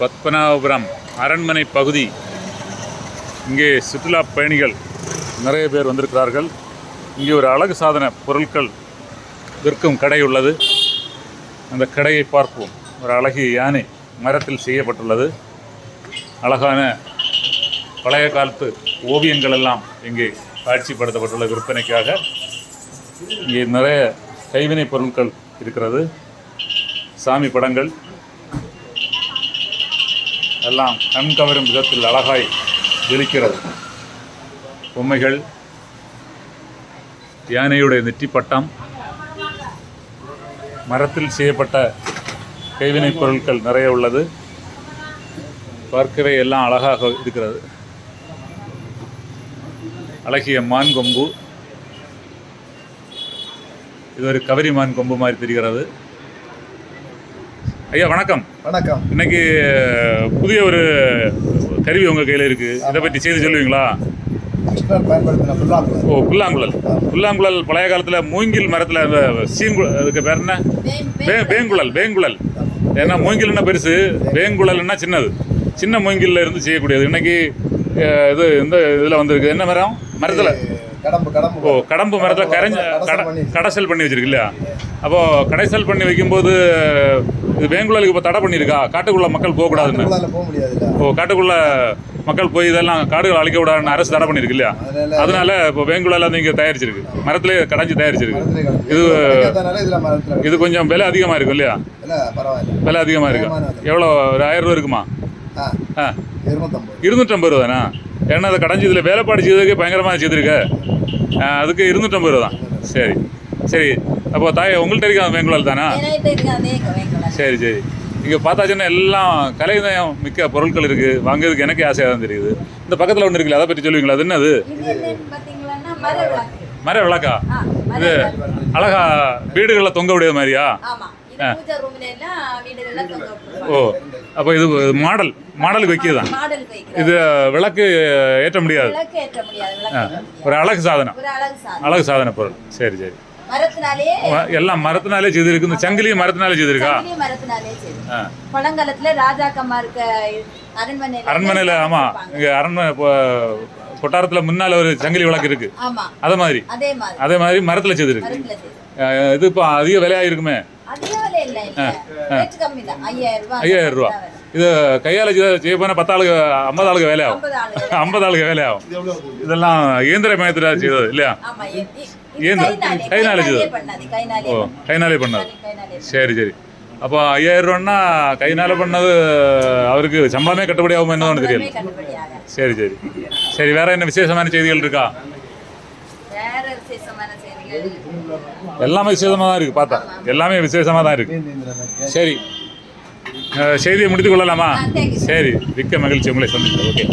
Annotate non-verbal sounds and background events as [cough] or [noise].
பத்மநாபபுரம் அரண்மனை பகுதி. இங்கே சுற்றுலா பயணிகள் நிறைய பேர் வந்திருக்கிறார்கள். இங்கே ஒரு அழகு சாதன பொருட்கள் விற்கும் கடை உள்ளது. அந்த கடையை பார்ப்போம். ஒரு அழகிய யானை மரத்தில் செய்யப்பட்டுள்ளது. அழகான பழைய காலத்து ஓவியங்கள் எல்லாம் இங்கே காட்சிப்படுத்தப்பட்டுள்ள விற்பனைக்காக. இங்கே நிறைய கைவினைப் பொருட்கள் இருக்கிறது. சாமி படங்கள் எல்லாம் கண்கவரும் விதத்தில் அழகாய் ஜொலிக்கிறது. பொம்மைகள் யானையுடைய நெற்றிப்பட்டம் மரத்தில் செய்யப்பட்ட கைவினைப் பொருட்கள் நிறைய உள்ளது. பார்க்கவே எல்லாம் அழகாக இருக்கிறது. அழகிய மான் கொம்பு. இது ஒரு கவரி மான் கொம்பு மாதிரி தெரிகிறது. ஐயா வணக்கம். வணக்கம். இன்னைக்கு புதிய ஒரு கருவி உங்கள் கையில் இருக்குது இதை பற்றி செய்தி சொல்லுவீங்களா? ஓ புல்லாங்குழல். புல்லாங்குழல் பழைய காலத்தில் மூங்கில் மரத்தில் அந்த சீங்கு அதுக்கு பேர் என்ன? வேங்குழல் வேங்குழல் ஏன்னா மூங்கில்னா பெருசு. வேங்குழல்னா சின்னது. சின்ன மூங்கில்ல இருந்து செய்யக்கூடியது. இன்னைக்கு இது இந்த இதில் வந்திருக்கு. என்ன மரம்? மரத்தில்? கடம்பு கடம்பு ஓ கடம்பு மரத்தில் கரைஞ்ச கடைசல் கட- பண்ணி. வச்சிருக்கு இல்லையா அப்போது கடைசல் பண்ணி வைக்கும்போது இது வேங்குழலுக்கு இப்போ தடை பண்ணியிருக்கா? காட்டுக்குள்ளே மக்கள் போகக்கூடாதுன்னு. ஓ காட்டுக்குள்ள மக்கள் போய் இதெல்லாம் காடுகள் அழிக்க விடாதுன்னு அரசு தடை பண்ணியிருக்கு இல்லையா அதனால இப்போ வேங்குழல் வந்து இங்கே தயாரிச்சிருக்கு. மரத்திலே கடைஞ்சி தயாரிச்சிருக்கு. இது இது கொஞ்சம் விலை அதிகமாக இருக்கும் இல்லையா விலை அதிகமாக இருக்கும். எவ்வளோ ஒரு ஆயிரம் ரூபா இருக்குமா? ஆ. இருநூற்றம்பது ரூபா தானா ஏன்னா அதை கடைஞ்சி இதில் வேலைப்பாடு செய்ததுக்கு பயங்கரமாக செய்திருக்க அதுக்கு இருநூற்றம்பது ரூபா தான். சரி. சரி. அப்போ தாய் உங்கள்கிட்ட இருக்க அந்த வேங்குழல் தானா? இருக்காதே சரி சரி. இங்கே பார்த்தாச்சுன்னா எல்லாம் கலைநயம் மிக்க பொருட்கள் இருக்குது வாங்குறதுக்கு எனக்கு ஆசையாக தான் தெரியுது. இந்த பக்கத்தில் ஒன்று இருக்குல்ல அதை பற்றி சொல்லுவீங்களா? அது என்னது? மர விளக்கு. மர விளக்கா? ஆ மர இது விளக்கு. அழகா வீடுகளில் தொங்க விடிய மாதிரியா? ஆமா ஓ அப்போ இது மாடல் மாடலுக்கு வைக்கிறது தான். மாடலுக்கு வைக்கிறது. இது விளக்கு ஏற்ற முடியாது. ஒரு அழகு சாதனம். ஒரு அழகு சாதன பொருள். சரி சரி. மரத்தினாலே எல்லாம் மரத்தினாலே செய்திருக்கு. இந்த சங்கிலியும் மரத்தினாலே செய்திருக்கா. பழங்காலத்துல ராஜாக்கம்மா இருக்க அரண்மனையில அரண்மனையில் ஆமாம் இங்கே அரண்மனை கொட்டாரத்தில் முன்னால் ஒரு சங்கிலி விளக்கு இருக்குது ஆமா. அதை மாதிரி. அதே மாதிரி. மரத்தில் செய்திருக்கு. மரத்துல செய்து. அஹ் இது இப்போ அதிக விலையாக இருக்குமே ஐயாயிரம் ரூபா இது கையால் செய்ய போனால் பத்து ஆளுக்கு ஐம்பது ஆளுக்கு வேலையாகும் ஐம்பது ஆளு ஐம்பது ஆளுக்கு [laughs] வேலையாகும் இதெல்லாம் இயந்திர மயத்தில் செய்தது இல்லையா? கைனாலே கைனாலே செய்தது? ஓ கைனாலே பண்ணது. சரி சரி. அப்போ ஐயாயிரம் ரூபான்னா கைனால பண்ணது அவருக்கு சம்பளமே கட்டுப்படி ஆகும் என்னன்னு தெரியல. சரி சரி. சரி வேற என்ன விசேஷமான செய்திகள் இருக்கா? எல்லாமே விசேஷமாக தான் இருக்குது பார்த்தா எல்லாமே விசேஷமாக தான் இருக்குது சரி செய்தியை முடித்துக் கொள்ளலாமா. சரி மிக்க மகிழ்ச்சி உங்களை சந்திக்கிறேன் ஓகே.